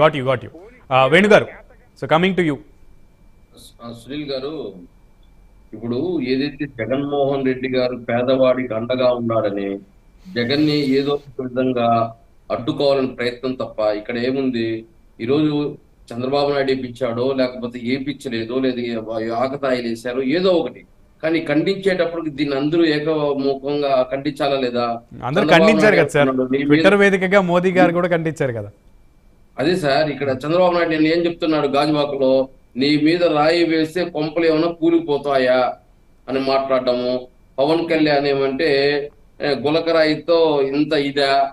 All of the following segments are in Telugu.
Got you got you Venu garu so coming to you Sunil garu ఇప్పుడు ఏదైతే జగన్మోహన్ రెడ్డి గారు పేదవాడికి అండగా ఉన్నాడని జగన్ని ఏదో ఒక విధంగా అడ్డుకోవాలని ప్రయత్నం తప్ప ఇక్కడ ఏముంది? ఈరోజు చంద్రబాబు నాయుడు ఏపించాడో లేకపోతే ఏపించలేదో లేదా ఆకతాయిలు వేశారో ఏదో ఒకటి. కానీ ఖండించేటప్పటికి దీన్ని అందరూ ఏకముఖంగా ఖండించాలా లేదా? అందరూ ఖండించారు కదా సార్. ట్విట్టర్ వేదికగా మోదీ గారు కూడా ఖండించారు కదా. అదే సార్ ఇక్కడ చంద్రబాబు నాయుడు నేను ఏం చెప్తున్నాడు? గాజువాకలో నీ మీద రాయి వేస్తే కొంపలు ఏమైనా కూలిపోతాయా? అని మాట్లాడటము పవన్ కళ్యాణ్ ఏమంటే గులకరాయితో ఇంత ఇదా?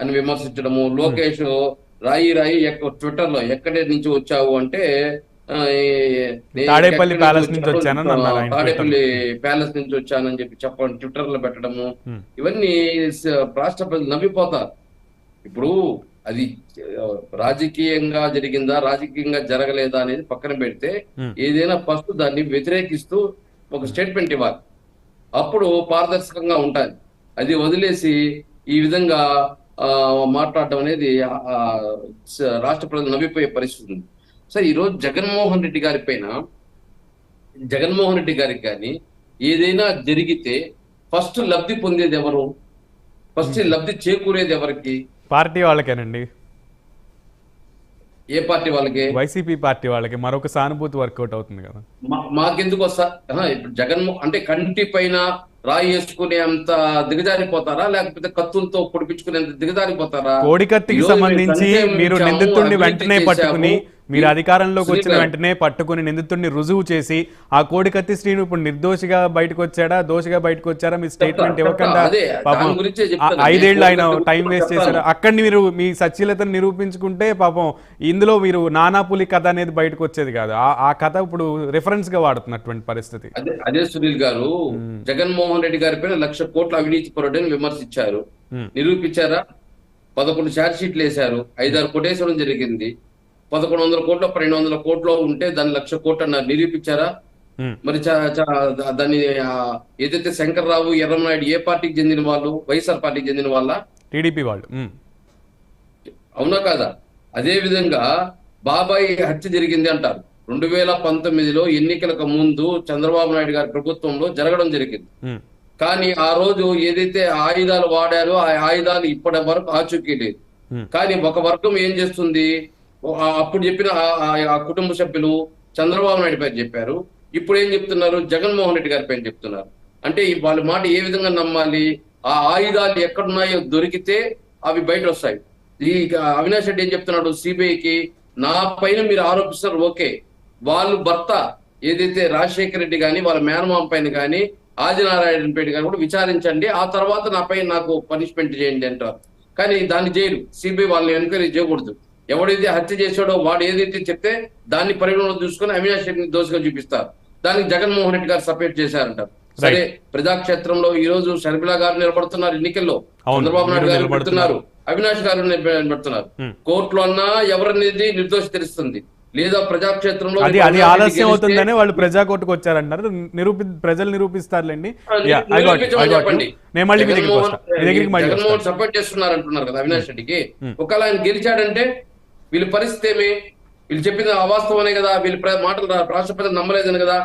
అని విమర్శించడము. లోకేష్ రాయి రాయి ట్విట్టర్లో ఎక్కడి నుంచి వచ్చావు? అంటే తాడేపల్లి ప్యాలెస్ నుంచి తాడేపల్లి ప్యాలెస్ నుంచి వచ్చానని చెప్పి చెప్పండి ట్విట్టర్లో పెట్టడము. ఇవన్నీ స- రాష్ట్ర ప్రజలు నవ్విపోతారు. ఇప్పుడు అది రాజకీయంగా జరిగిందా రాజకీయంగా జరగలేదా అనేది పక్కన పెడితే. ఏదైనా ఫస్ట్ దాన్ని వ్యతిరేకిస్తూ ఒక స్టేట్మెంట్ ఇవ్వాలి. అప్పుడు పారదర్శకంగా ఉంటుంది అది వదిలేసి ఈ విధంగా ఆ, మాట్లాడడం అనేది రాష్ట్ర ప్రజలు నవ్విపోయే పరిస్థితి ఉంది. సో ఈరోజు జగన్మోహన్ రెడ్డి గారి పైన జగన్మోహన్ రెడ్డి గారికి కానీ ఏదైనా జరిగితే ఫస్ట్ లబ్ధి పొందేది ఎవరు? ఫస్ట్ లబ్ధి చేకూరేది ఎవరికి? పార్టీ వాళ్ళకేనండి? ఏ పార్టీ వాళ్ళకి? వైసీపీ పార్టీ వాళ్ళకి మరొక సానుభూతి వర్కౌట్ అవుతుంది కదా. మాకెందుకు వస్తా? ఇప్పుడు జగన్మో అంటే కంటి పైన రాయి వేసుకునే అంత దిగజారిపోతారా? లేకపోతే కత్తులతో పొడిపించుకునేంత దిగజారిపోతారా? కోడికత్తికి సంబంధించి మీరు నిందితుడిని వెంటనే. పట్టుకుని మీరు అధికారంలోకి వచ్చిన వెంటనే పట్టుకుని నిందితుడిని రుజువు చేసి ఆ కోడికత్తి శ్రీను ఇప్పుడు నిర్దోషిగా బయటకు వచ్చాడా దోషిగా బయటకు వచ్చారా మీ స్టేట్మెంట్ ఇవ్వకుండా పాపం ఐదేళ్ళు ఆయన టైం వేస్ట్. చేశారు. అక్కడిని మీరు మీ సచ్యలతను నిరూపించుకుంటే పాపం ఇందులో మీరు నానాపులి కథ అనేది బయటకు వచ్చేది కాదు. ఆ- కథ ఇప్పుడు రిఫరెన్స్గా వాడుతున్నటువంటి పరిస్థితి. అదే సునీల్ గారు. జగన్మోహన్ రెడ్డి గారి పైన లక్ష కోట్ల అవినీతి పరుడని విమర్శించారు. నిరూపించారా? పదకొండు ఛార్జ్ షీట్లు వేశారు. ఐదారు కొట్టేసడం జరిగింది. పదకొండు వందల కోట్ల పన్నెండు వందల కోట్లు ఉంటే దాన్ని లక్ష కోట్లు అన్నారు నిరూపించారా. మరి దాన్ని ఏదైతే శంకర్రావు ఎర్రమనాయుడు ఏ పార్టీకి చెందిన వాళ్ళు వైఎస్ఆర్ పార్టీకి చెందిన వాళ్ళ? టీడీపీ వాళ్ళు. అవునా కాదా? అదే విధంగా బాబాయ్ హత్య జరిగింది అంటారు. రెండు వేల పంతొమ్మిదిలో ఎన్నికలకు ముందు చంద్రబాబు నాయుడు గారి ప్రభుత్వంలో జరగడం జరిగింది. కానీ ఆ రోజు ఏదైతే ఆయుధాలు వాడారో ఆ ఆయుధాలు ఇప్పటి వరకు ఆచూకీ లేదు. కానీ ఒక వర్గం ఏం చేస్తుంది? అప్పుడు చెప్పిన ఆ- కుటుంబ సభ్యులు చంద్రబాబు నాయుడు పేరు చెప్పారు. ఇప్పుడు ఏం చెప్తున్నారు? జగన్మోహన్ రెడ్డి గారి పేరు చెప్తున్నారు. అంటే వాళ్ళ మాట ఏ విధంగా నమ్మాలి? ఆ ఆయుధాలు ఎక్కడున్నాయో దొరికితే అవి బయట వస్తాయి. ఈ అవినాష్ రెడ్డి ఏం చెప్తున్నాడు సిబిఐకి? నా పైన మీరు ఆరోపిస్తారు ఓకే. వాళ్ళు భర్త ఏదైతే రాజశేఖర రెడ్డి కానీ వాళ్ళ మేనమామ పైన కానీ ఆదినారాయణ పేట గారు కూడా విచారించండి. ఆ తర్వాత నా పైన నాకు పనిష్మెంట్ చేయండి అంటారు. కానీ దాన్ని చేయరు. సిబిఐ వాళ్ళని ఎంక్వైరీ చేయకూడదు. ఎవడైతే హత్య చేశాడో వాడు ఏదైతే చెప్తే దాన్ని పరిగణలో చూసుకొని అవినాష్ రెడ్డిని దోషిగా చూపిస్తారు. దానికి జగన్మోహన్ రెడ్డి గారు సపోర్ట్ చేశారంటారు. సరే ప్రజాక్షేత్రంలో ఈ రోజు షర్మిలా గారు నిలబడుతున్నారు ఎన్నికల్లో చంద్రబాబు నాయుడు గారు నిలబడుతున్నారు. అవినాష్ గారు నిలబడుతున్నారు. Hmm. కోర్టులో అన్నా ఎవరనేది నిర్దోషి తెలుస్తుంది లేదా ప్రజాక్షేత్రంలో అది అది ఆలస్యం అవుతుందని వాళ్ళు ప్రజా కోర్టుకు వచ్చారంటారు నిరూపి ప్రజలు నిరూపిస్తారులేండి. నేను మళ్ళీ మీ దగ్గరికి జగన్మోహన్ వస్తా. మీ దగ్గరికి మళ్ళీ జగన్మోహన్ వస్తా సపోర్ట్ చేస్తున్నారు అంటున్నారు కదా అవినాష్ రెడ్డికి. Hmm. ఒకవేళ ఆయన గెలిచాడంటే వీళ్ళ పరిస్థితి ఏమి? వీళ్ళు చెప్పింది అవాస్తవమే కదా వీళ్ళ మాటలు రా- రాష్ట్ర ప్రజలు నమ్మలేదని కదా.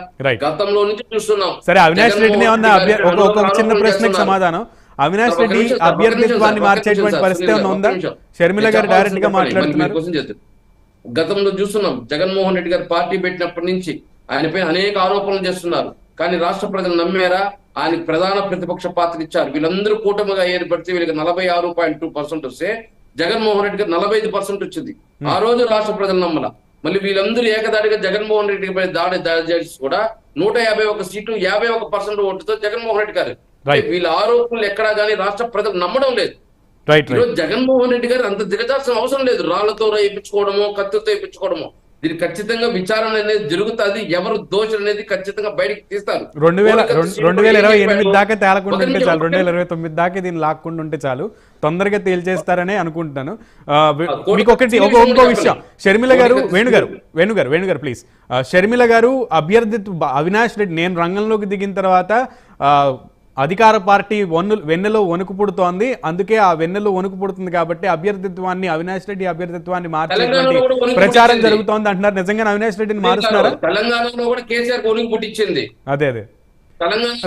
గతంలో నుంచి చూస్తున్నాం. సరే అవినాష్ రెడ్డిని ఒక చిన్న ప్రశ్నకి. సమాధానం? అవినాష్ రెడ్డి అభ్యర్థిత్వాన్ని ఒక మార్చేటువంటి పరిస్థితి ఉందా. షర్మిల గారు డైరెక్ట్గా మాట్లాడుతున్నారు. గతంలో చూస్తున్నాం జగన్మోహన్ రెడ్డి గారు పార్టీ పెట్టినప్పటి నుంచి ఆయన పైన అనేక ఆరోపణలు చేస్తున్నారు. కానీ రాష్ట్ర ప్రజలు నమ్మారా? ఆయనకు ప్రధాన ప్రతిపక్ష పాత్ర ఇచ్చారు. వీళ్ళందరూ కూటమిగా ఏర్పడితే వీళ్ళకి నలభై ఆరు పాయింట్ టూ పర్సెంట్ వస్తే జగన్మోహన్ రెడ్డి గారు నలభై ఐదు పర్సెంట్ వచ్చింది. ఆ రోజు రాష్ట్ర ప్రజలు నమ్మల. మళ్ళీ వీళ్ళందరూ ఏకదాడిగా జగన్మోహన్ రెడ్డి పై దాడి దాడి చేసి కూడా నూట యాభై ఒక సీటు యాభై ఒక పర్సెంట్ ఓటుతో జగన్మోహన్ రెడ్డి గారు. వీళ్ళ ఆరోపణలు ఎక్కడా కానీ రాష్ట్ర ప్రజలు నమ్మడం లేదు. ఈరోజు జగన్మోహన్ రెడ్డి గారు అంత దిగజాల్సిన అవసరం లేదు. రాళ్ళతో వేయించుకోవడమో కత్తితో వేయించుకోవడమో దీనికి ఖచ్చితంగా విచారణ అనేది జరుగుతుంది. ఎవరు దోషులు అనేది ఖచ్చితంగా బయటకు తీస్తారు. రెండు వేల రెండు- వేల ఇరవై ఎనిమిది? దాకా తేలకుండా ఉంటే చాలు. రెండు వేల ఇరవై తొమ్మిది దాకా దీన్ని లాక్కుండా ఉంటే చాలు. తొందరగా తేల్చేస్తారనే అనుకుంటున్నాను. మీకు ఒకటి ఒక ఇంకో. విషయం. షర్మిల గారు కోడి కత్తి వేణు గారు వేణు గారు వేణు గారు ప్లీజ్ షర్మిల గారు అభ్యర్థిత్వ బ- అవినాష్ రెడ్డి నేను రంగంలోకి దిగిన తర్వాత అధికార పార్టీ వన్ను వెన్నెలో వణుకు పుడుతోంది అందుకే ఆ వెన్నెలో వణుకు పుడుతుంది కాబట్టి అభ్యర్థిత్వాన్ని అవినాష్ రెడ్డి అభ్యర్థిత్వాన్ని మార్చేటువంటి వణుకు ప్రచారం. జరుగుతోంది అంటున్నారు. నిజంగా అవినాష్ రెడ్డిని మారుస్తున్నారా? తెలంగాణలో కూడా కేసీఆర్ కొనుగు పుట్టించింది అదే. అదే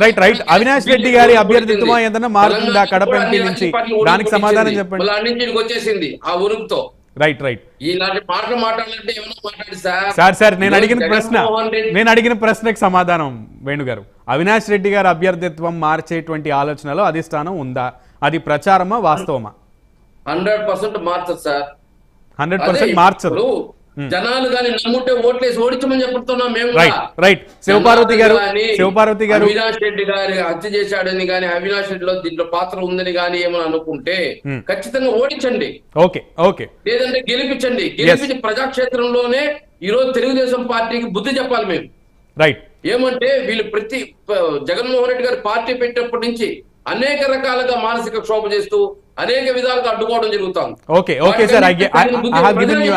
రైట్ రైట్. అవినాష్ రెడ్డి గారి అభ్యర్థిత్వం ఏదైనా మారుతుందా? కడప ఎంపీ నుంచి. దానికి సమాధానం చెప్పండి. వచ్చేసింది ఆ ఉరుకుతో రైట్ రైట్ ఇలాంటి మాటలు మాట్లాడాలంటే ఏమైనా మాట్లాడి సార్? సార్ సార్ నేను అడిగిన ప్రశ్న నేను అడిగిన ప్రశ్నకు సమాధానం వేణుగారు. అవినాష్ రెడ్డి గారి అభ్యర్థిత్వం మార్చేటువంటి ఆలోచనలో అధిష్టానం ఉందా? అది ప్రచారమా వాస్తవమా? హండ్రెడ్ పర్సెంట్ మార్చదు సార్. హండ్రెడ్ పర్సెంట్ మార్చదు. జనాలు కానీ నమ్ముంటే ఓట్లేసి ఓడించమని చెప్తున్నాం మేము. రైట్ శివపార్వతి గారు గాని, శివపార్వతి గారు. అవినాష్ రెడ్డి గారి హత్య చేశాడని గాని అవినాష్ రెడ్డిలో దీంట్లో పాత్ర ఉందని గాని ఏమని అనుకుంటే Hmm. ఖచ్చితంగా ఓడించండి. ఓకే ఓకే లేదంటే గెలిపించండి. గెలిపించి ప్రజాక్షేత్రంలోనే ఈ రోజు తెలుగుదేశం పార్టీకి బుద్ధి చెప్పాలి మేము. రైట్ ఏమంటే వీళ్ళు ప్రతి జగన్మోహన్ రెడ్డి గారు పార్టీ పెట్టినప్పటి నుంచి అనేక రకాలుగా మానసిక క్షోభ చేస్తూ అనేక విధాలుగా అడ్డుకోవడం జరుగుతాం okay okay sir I have given you